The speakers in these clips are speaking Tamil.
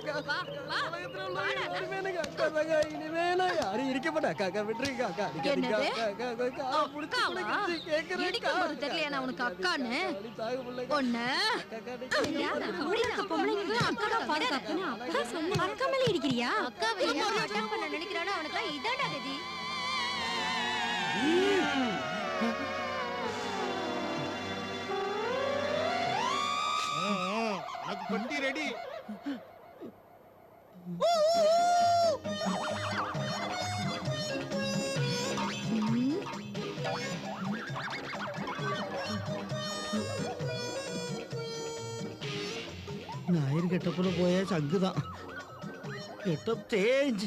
அக்கா வா, வா. உலகத்துல உள்ள வாடா. யாருமே எனக்கு அக்கா தாங்க இனிமேல யாரும் இருக்க மாட்டா அக்கா அக்கா விட்டுருங்க அக்கா அடிக்காதீங்க என்னது? அக்கா அக்கா அக்கா அக்கா புடிச்சு அக்காவா? பண்ண நினைக்கிறானோ அவனுக்கு இதாடா கதி பெட்டி ரெடி ஞாயிறு கெட்டப்புல போய சங்குதான். கெட்டப் சேஞ்ச்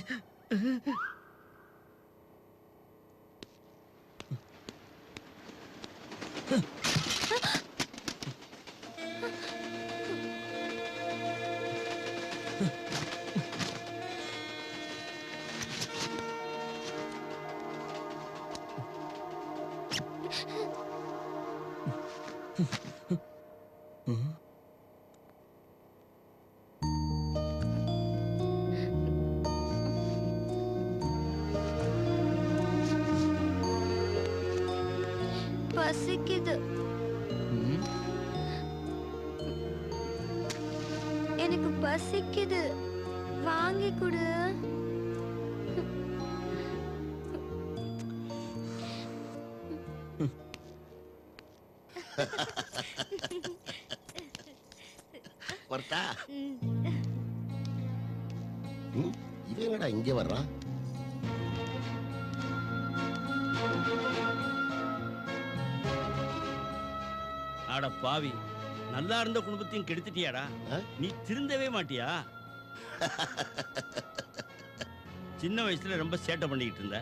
பசிக்குது. எனக்கு பசிக்குது. வாங்கி கொடு. வரட்டா இவன் என்னடா இங்க வர்றான் அட பாவி நல்லா இருந்த குடும்பத்தையும் கெடுத்துட்டியாடா? நீ திருந்தவே மாட்டியா? சின்ன வயசுல ரொம்ப சேட்டை பண்ணிக்கிட்டு இருந்த.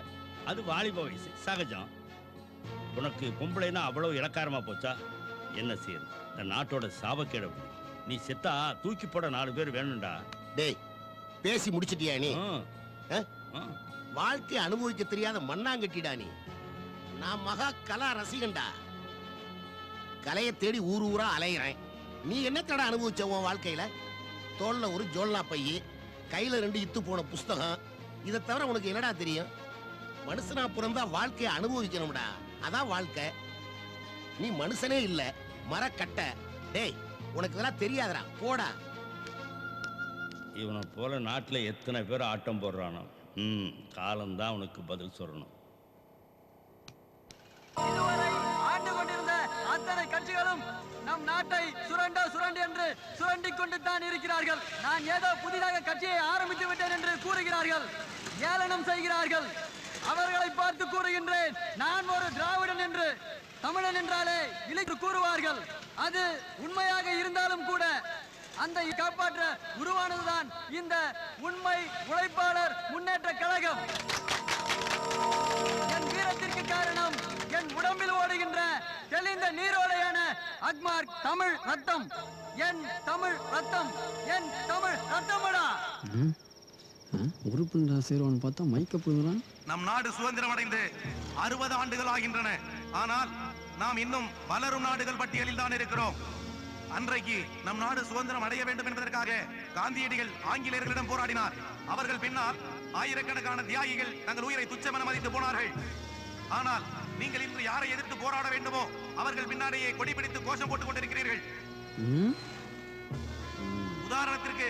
அது வாலிப வயசு சகஜம். உனக்கு பொம்பளைனா அவ்வளவு இலக்காரமா போச்சா? என்ன செய்யுது இந்த நாட்டோட சாபக்கேடு. நீ செத்தா தூக்கி போட நாலு பேர் வேணும்டா. டேய் பேசி முடிச்சிட்டியா நீ. வாழ்க்கையை அனுபவிக்க தெரியாத மண்ணாங்கட்டிடா நீ. நான் மகா கலா ரசிகன்டா. கலையை தேடி ஊர் ஊரா அலையிறேன். நீ என்னத்தடா அனுபவிச்ச உன் வாழ்க்கையில? தோல்ல ஒரு ஜோல்னா பைய கையில ரெண்டு இத்து போன புஸ்தகம். இதை தவிர உனக்கு என்னடா தெரியும்? மனுஷனா பிறந்தா வாழ்க்கையை அனுபவிக்கணும்டா. அதான் வாழ்க்கை. நீ மனுஷனே இல்ல மரக்கட்டை. டேய் உனக்கு இதெல்லாம் தெரியாதுடா போடா. இவனை போல நாட்டுல எத்தனை பேர் ஆட்டம் போடுறானோ. ம் காலம்தான் உனக்கு பதில் சொல்லணும். இதுவரை ஆண்டு கொண்டிருந்த அத்தனை கட்சிகளும் நம் நாட்டை சுரண்ட சுரண்டு என்று கொண்டு தான் இருக்கிறார்கள். நான் ஏதோ புதிதாக கட்சியை ஆரம்பித்து விட்டேன் என்று கூறுகிறார்கள். ஏளனம் செய்கிறார்கள். அவர்களை பார்த்து கூறுகின்றேன். நான் ஒரு திராவிடன் என்று. தமிழன் என்றாலே இழைத்து கூறுவார்கள். அது உண்மையாக இருந்தாலும் கூட அந்த காப்பாற்ற உருவானதுதான் இந்த உண்மை உழைப்பாளர் முன்னேற்ற கழகம். என் வீரத்திற்கு காரணம் என் உடம்பில் ஓடுகின்ற தெளிந்த நீரோடையான அக்மார்க் தமிழ் ரத்தம். என் தமிழ் ரத்தம். என் தமிழ் ரத்தமடா. உறுப்புண்டா சேருவான்னு பார்த்தா மைக்க போதுலாம் நம் நாடு சுதந்திரம் அடைந்து அறுபது ஆண்டுகள் ஆகின்றன. ஆனால் நாம் இன்னும் வளரும் நாடுகள் பட்டியலில் தான் இருக்கிறோம். அன்றைக்கு நம் நாடு சுதந்திரம் அடைய வேண்டும் என்பதற்காக காந்தியடிகள் ஆங்கிலேயர்களிடம் போராடினார். அவர்கள் பின்னால் ஆயிரக்கணக்கான தியாகிகள் தங்கள் உயிரை துச்சமென மதித்து போனார்கள். ஆனால் நீங்கள் இன்று யாரை எதிர்த்து போராட வேண்டுமோ அவர்கள் பின்னாடியே கொடி பிடித்து கோஷம் போட்டுக் கொண்டிருக்கிறீர்கள். உதாரணத்திற்கு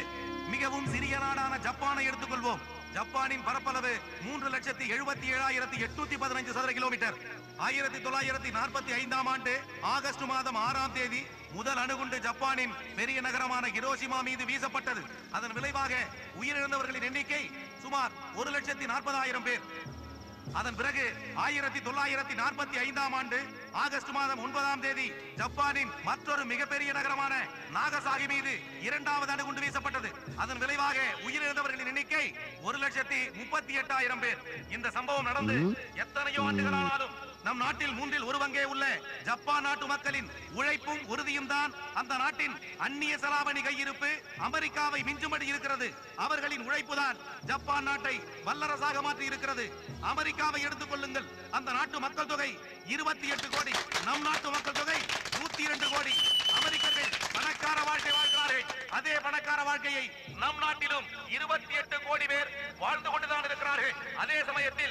மிகவும் சிறிய நாடான ஜப்பானை எடுத்துக்கொள்வோம். ஜப்பானின் பரப்பளவு மூன்று லட்சத்தி எழுபத்தி ஏழாயிரத்தி எட்நூத்தி பதினஞ்சு சதுர கிலோமீட்டர். ஆயிரத்தி தொள்ளாயிரத்தி நாற்பத்தி ஐந்தாம் ஆண்டு ஆகஸ்ட் மாதம் ஆறாம் தேதி முதல் அணுகுண்டு ஜப்பானின் பெரிய நகரமான ஹிரோஷிமா மீது வீசப்பட்டது. அதன் விளைவாக உயிரிழந்தவர்களின் எண்ணிக்கை சுமார் ஒரு லட்சத்தி நாற்பதாயிரம் பேர். அதன் பிறகு ஆயிரத்தி தொள்ளாயிரத்தி நாற்பத்தி ஐந்தாம் ஆண்டு ஆகஸ்ட் மாதம் ஒன்பதாம் தேதி ஜப்பானின் மற்றொரு மிகப்பெரிய நகரமான நாகசாகி மீது இரண்டாவது அணுகுண்டு வீசப்பட்டது. அதன் விளைவாக உயிரிழந்தவர்களின் எண்ணிக்கை ஒரு லட்சத்தி முப்பத்தி எட்டாயிரம் பேர். இந்த சம்பவம் நடந்து எத்தனையோ ஆண்டுகளானாலும் நம் நாட்டில் மூன்றில் ஒரு பங்கே உள்ள ஜப்பான் நாட்டு மக்களின் உழைப்பும் உறுதியும் தான் அந்த நாட்டின் அந்நிய செலாவணி கையிருப்பு அமெரிக்காவை மிஞ்சும்படி இருக்கிறது. அவர்களின் உழைப்பு தான் ஜப்பான் நாட்டை வல்லரசாக மாற்றி இருக்கிறது. அமெரிக்காவை எடுத்துக் கொள்ளுங்கள். அந்த நாட்டு மக்கள் தொகை இருபத்தி எட்டு கோடி. நம் நாட்டு மக்கள் தொகை நூத்தி இரண்டு கோடி. அமெரிக்கர்கள் பணக்கார வாழ்க்கை வாழ்கிறார்கள். அதே பணக்கார வாழ்க்கையை நம் நாட்டிலும் இருபத்தி எட்டு கோடி பேர் வாழ்ந்து கொண்டுதான் இருக்கிறார்கள். அதே சமயத்தில்